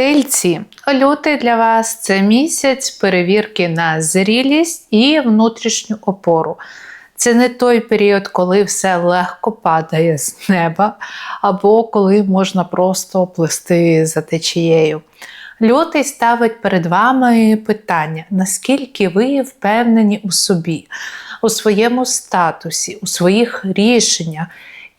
Тельці, лютий для вас це місяць перевірки на зрілість і внутрішню опору. Це не той період, коли все легко падає з неба, або коли можна просто плисти за течією. Лютий ставить перед вами питання, наскільки ви впевнені у собі, у своєму статусі, у своїх рішеннях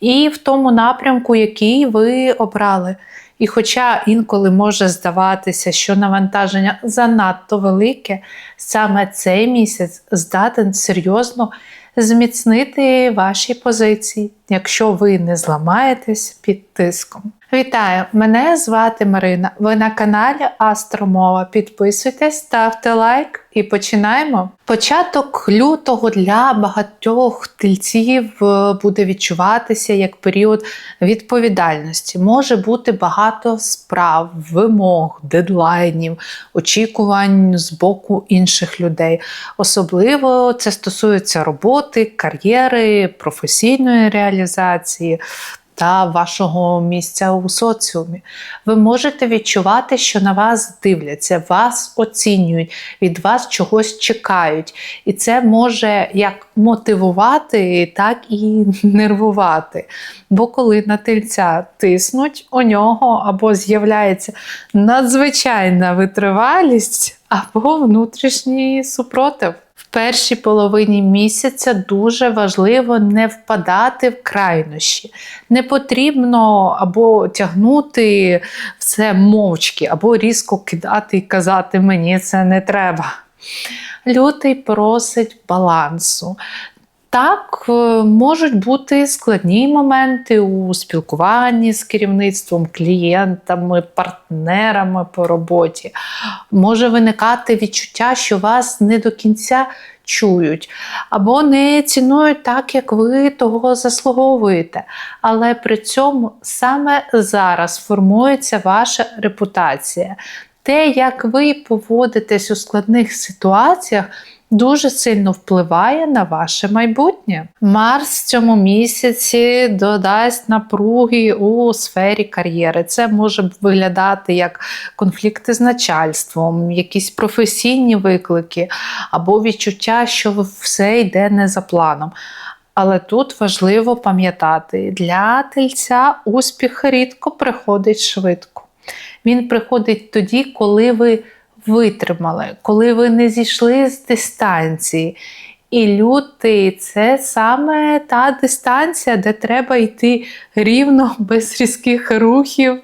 і в тому напрямку, який ви обрали. І хоча інколи може здаватися, що навантаження занадто велике, саме цей місяць здатен серйозно зміцнити ваші позиції, якщо ви не зламаєтесь під тиском. Вітаю! Мене звати Марина. Ви на каналі Астромова. Підписуйтесь, ставте лайк і починаємо. Початок лютого для багатьох тельців е, буде відчуватися як період відповідальності. Може бути багато справ, вимог, дедлайнів, очікувань з боку інших людей. Особливо це стосується роботи, кар'єри, професійної реалізації та вашого місця у соціумі. Ви можете відчувати, що на вас дивляться, вас оцінюють, від вас чогось чекають. І це може як мотивувати, так і нервувати. Бо коли на тельця тиснуть, у нього або з'являється надзвичайна витривалість, або внутрішній супротив першій половині місяця дуже важливо не впадати в крайнощі. Не потрібно або тягнути все мовчки, або різко кидати і казати Мені це не треба. Лютий просить балансу. Так, е, можуть бути складні моменти у спілкуванні з керівництвом, клієнтами, партнерами по роботі. Може виникати відчуття, що вас не до кінця чують, або не цінують так, як ви того заслуговуєте. Але при цьому саме зараз формується ваша репутація. Те, як ви поводитесь у складних ситуаціях дуже сильно впливає на ваше майбутнє. Марс в цьому місяці додасть напруги у сфері кар'єри. Це може виглядати як конфлікти з начальством, якісь професійні виклики, або відчуття, що все йде не за планом. Але тут важливо пам'ятати, для тельця успіх рідко приходить швидко. Він приходить тоді, коли ви витримали, коли ви не зійшли з дистанції. І лютий це саме та дистанція, де треба йти рівно, без різких рухів.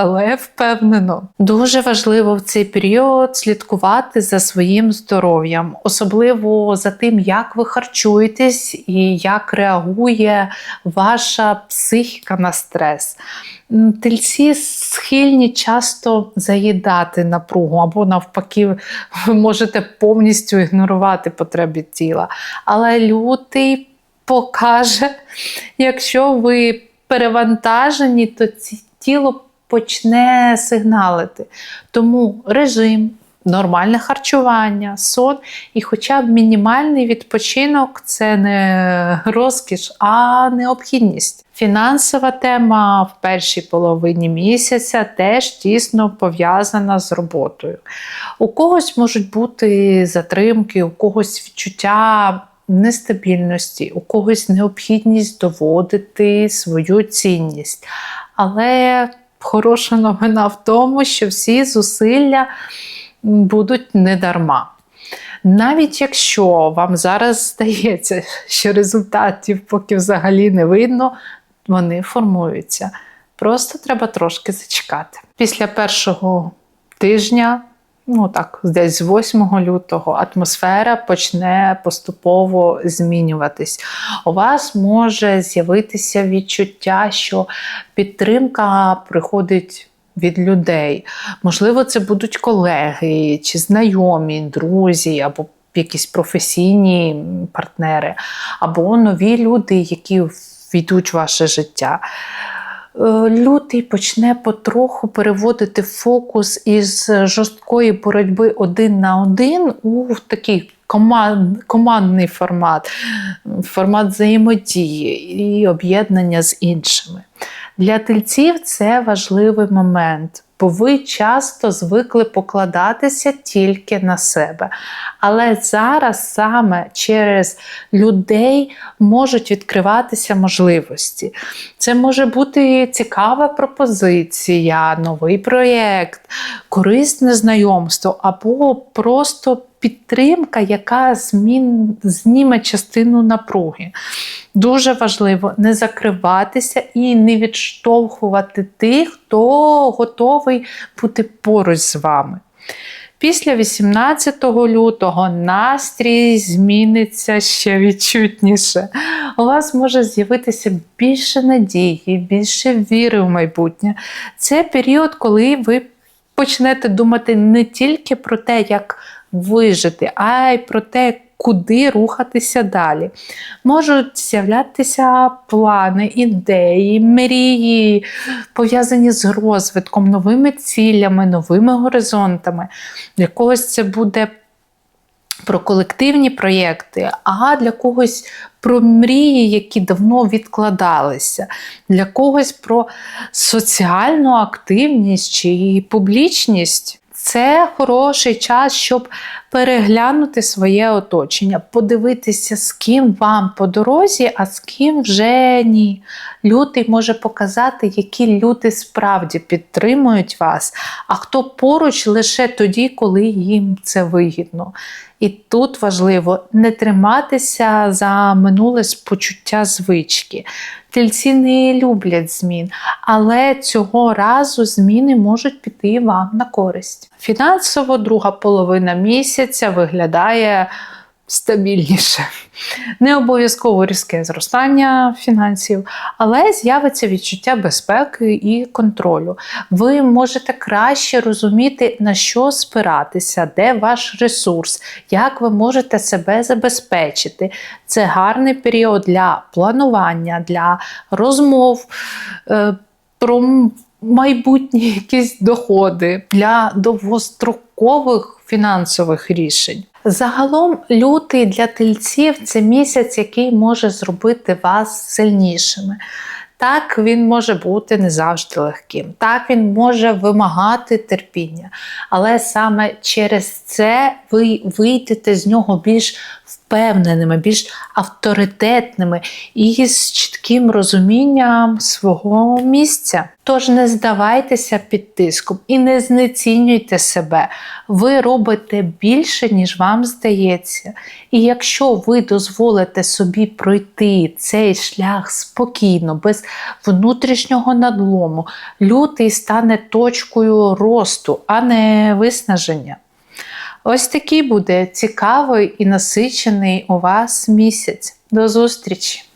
Але впевнено, дуже важливо в цей період слідкувати за своїм здоров'ям, особливо за тим, як ви харчуєтесь і як реагує ваша психіка на стрес. Тельці схильні часто заїдати напругу, або навпаки, ви можете повністю ігнорувати потреби тіла. Але лютий покаже, якщо ви перевантажені, то тіло почне сигналити. Тому режим, нормальне харчування, сон і хоча б мінімальний відпочинок це не розкіш, а необхідність. Фінансова тема в першій половині місяця теж тісно пов'язана з роботою. У когось можуть бути затримки, у когось відчуття нестабільності, у когось необхідність доводити свою цінність. Але хороша новина в тому, що всі зусилля будуть недарма. Навіть якщо вам зараз здається, що результатів поки взагалі не видно, вони формуються. Просто треба трошки зачекати. Після першого тижня ну так, десь з 8 лютого атмосфера почне поступово змінюватись. У вас може з'явитися відчуття, що підтримка приходить. Від людей. Можливо, це будуть колеги, чи знайомі, друзі, або якісь професійні партнери, або нові люди, які війдуть в ваше життя. Е, лютий почне потроху переводити фокус із жорсткої боротьби один на один у такий команд, командний формат, формат взаємодії і об'єднання з іншими. Для тельців це важливий момент. Бо ви часто звикли покладатися тільки на себе. Але зараз саме через людей можуть відкриватися можливості. Це може бути цікава пропозиція, новий проєкт, корисне знайомство або просто підтримка, яка змін, зніме частину напруги. Дуже важливо не закриватися і не відштовхувати тих, хто готовий бути поруч з вами. Після 18 лютого настрій зміниться ще відчутніше. У вас може з'явитися більше надії, більше віри в майбутнє. Це період, коли ви почнете думати не тільки про те, як вижити, а й про те, куди рухатися далі. Можуть з'являтися плани, ідеї, мрії, пов'язані з розвитком, новими цілями, новими горизонтами. Для когось це буде про колективні проєкти, а для когось про мрії, які давно відкладалися, для когось про соціальну активність чи публічність. Це хороший час, щоб переглянути своє оточення, подивитися, з ким вам по дорозі, а з ким вже ні. Лютий може показати, які люди справді підтримують вас, а хто поруч лише тоді, коли їм це вигідно. І тут важливо не триматися за минуле з почуття звички. Тільці не люблять змін, але цього разу зміни можуть піти вам на користь. Фінансово друга половина місяця виглядає стабільніше. Не обов'язково різке зростання фінансів, але з'явиться відчуття безпеки і контролю. Ви можете краще розуміти, на що спиратися, де ваш ресурс, як ви можете себе забезпечити. Це гарний період для планування, для розмов. е, про майбутні якісь доходи для довгострокових фінансових рішень. Загалом, лютий для тельців це місяць, який може зробити вас сильнішими. Так, він може бути не завжди легким, так він може вимагати терпіння, але саме через це ви вийдете з нього більш впевненими, більш авторитетними і з чітким розумінням свого місця. Тож не здавайтеся під тиском і не знецінюйте себе. Ви робите більше, ніж вам здається. І якщо ви дозволите собі пройти цей шлях спокійно, без внутрішнього надлому, лютий стане точкою росту, а не виснаження. Ось такий буде цікавий і насичений у вас місяць. До зустрічі!